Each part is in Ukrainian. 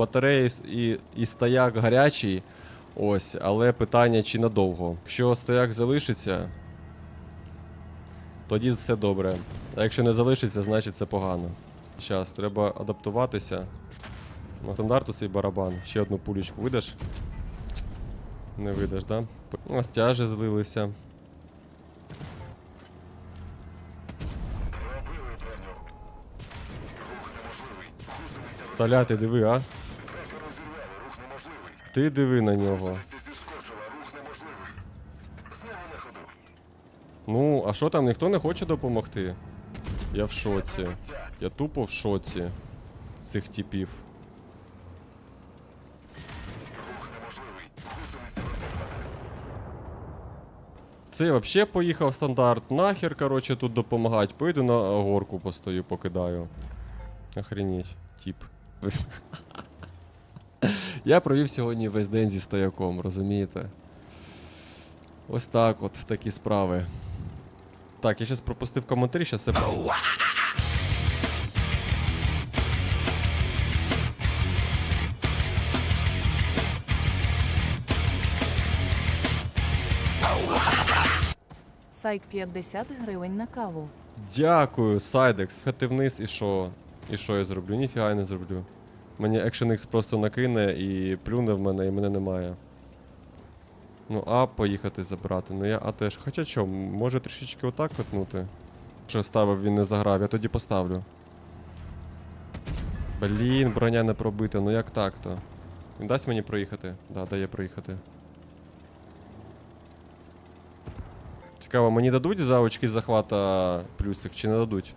Батареї і, і стояк гарячий. Ось, але питання чи надовго. Якщо стояк залишиться, тоді все добре. А якщо не залишиться, значить це погано. Зараз, треба адаптуватися. На стандарту свій барабан. Ще одну пулечку видаш? Не видаш, да? Ось тяжі злилися. Таля, ти диви, а? Ти диви на нього. Ну, а що там, ніхто не хоче допомогти? Я в шоці. Я тупо в шоці цих типів. Це взагалі поїхав стандарт. Нахер, короче, тут допомагати. Поїду на горку постою, покидаю. Охренеть, тип. Я провів сьогодні весь день зі стояком, розумієте? Ось так от, такі справи. Так, я зараз пропустив коментарі, зараз все. Сайк 50 гривень на каву. Дякую, Сайдекс. Хати вниз і що? І що я зроблю? Ніфіга я не зроблю. Мені Action X просто накине і плюне в мене, і мене немає. Ну, А поїхати забрати. Ну я А теж. Хоча що, може трішечки отак катнути? Що ставив, він не заграв, я тоді поставлю. Блін, броня не пробита, ну як так-то? Він дасть мені проїхати? Да, дає проїхати. Цікаво, мені дадуть за очки захвата плюсик чи не дадуть?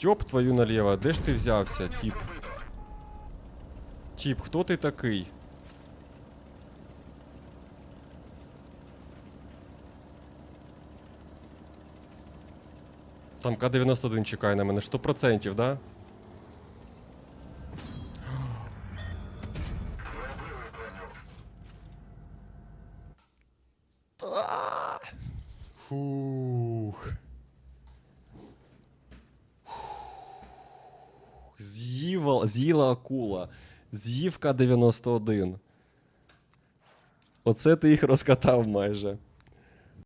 Йоп твою наліво, де ж ти взявся, тіп? Тіп, хто ти такий? Там К-91 чекає на мене, 100%, да? Фух. З'їла, з'їла акула. З'їв К-91. Оце ти їх розкатав майже.